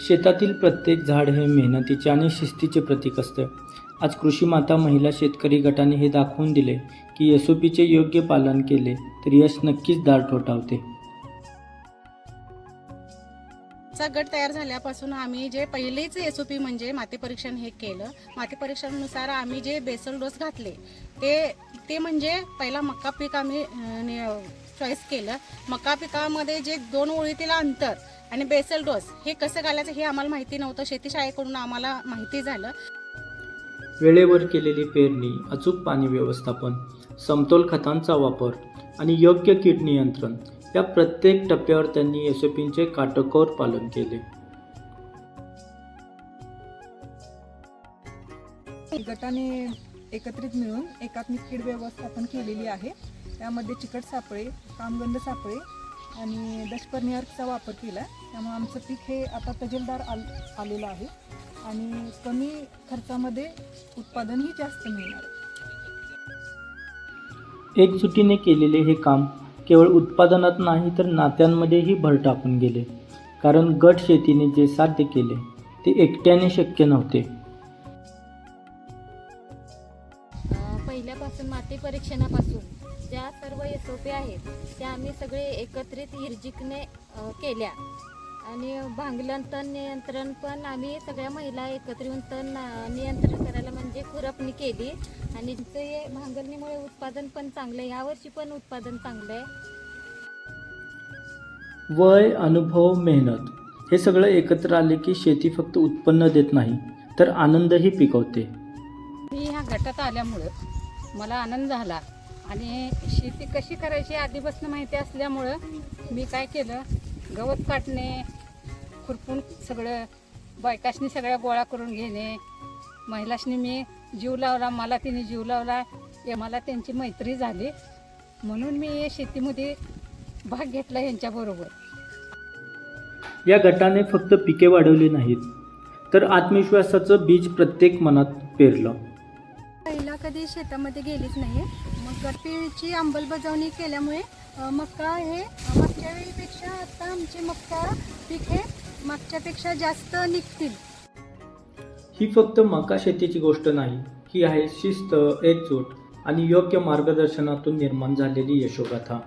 शेतातील प्रत्येक झाड हे मेहनतीचे आणि शिस्तीचे प्रतीक असतं. आज कृषी माता महिला शेतकरी गटाने हे दाखवून दिले की एस ओ पीचे योग्य पालन केले तर यश नक्कीच दार ठोठावते. चा गट तयार झाल्यापासून आम्ही जे पहिलेच एस ओ पी म्हणजे माती परीक्षण हे केलं. माती परीक्षणानुसार आम्ही जे बेसल डोस घातले ते ते म्हणजे पहिला मका पीक आम्ही चॉईस केलं. मका पिकामध्ये जे दोन ओळीतील अंतर आणि बेसल डोस हे कसं घालायचं हे आम्हाला माहिती नव्हतं. शेतीशाळेकडून आम्हाला माहिती झालं. वेळेवर केलेली पेरणी अचूक पाणी व्यवस्थापन समतोल खतांचा वापर आणि योग्य कीड नियंत्रण या प्रत्येक टप्प्यावर त्यांनी एस ओ पींचे काटेकोर पालन केले. गटाने एकत्रित मिळून एकात्मिक कीड व्यवस्थापन केलेली आहे. त्यामध्ये चिकट सापळे कामगंध सापळे आणि दशपर्नियर्कचा वापर केला त्यामुळे आमचं पीक हे आता तजेलदार आल आलेलं आहे. आणि कमी खर्चामध्ये उत्पादनही जास्त मिळणार एकजुटीने केलेले हे काम केवळ उत्पादनात नाही तर नात्यांमध्येही भर टाकून गेले. कारण गट शेतीने जे साध्य केले ते एकट्याने शक्य नव्हते. पहिल्यापासून माती परीक्षणापासून ज्या सर्व एस ओ पी आहेत त्या आम्ही सगळे एकत्रित हिरजिकने केल्या. आणि भांगलन तण नियंत्रण पण आम्ही सगळ्या महिला एकत्र येऊन तण नियंत्रण करायला म्हणजे खुरपणी केली. आणि ते भांगलणीमुळे उत्पादन पण चांगलं आहे. यावर्षी पण उत्पादन चांगलं आहे. वय अनुभव मेहनत हे सगळं एकत्र आले की शेती फक्त उत्पन्न देत नाही तर आनंदही पिकवते. मी ह्या गटात आल्यामुळं मला आनंद झाला. आणि शेती कशी करायची आधीपासून माहिती असल्यामुळं मी काय केलं गवत काटणे खुरपून सगळं बायकाशनी सगळ्या गोळा करून घेणे. महिलाशनी मी जीव लावला मला तिने जीव लावला हे मला त्यांची मैत्री झाली. म्हणून मी या शेतीमध्ये भाग घेतला यांच्याबरोबर या गटाने फक्त पिके वाढवली नाहीत तर आत्मविश्वासाचं बीज प्रत्येक मनात पेरलं. कधी शेतामध्ये गेलीच नाही मग गटपिळीची अंमलबजावणी केल्यामुळे मका हे मागच्या वेळीपेक्षा आता आमचे मका पीक हे मागच्यापेक्षा जास्त निघतील. ही फक्त मका शेतीची गोष्ट नाही ही आहे शिस्त एकजूट आणि योग्य मार्गदर्शनातून निर्माण झालेली यशोगाथा.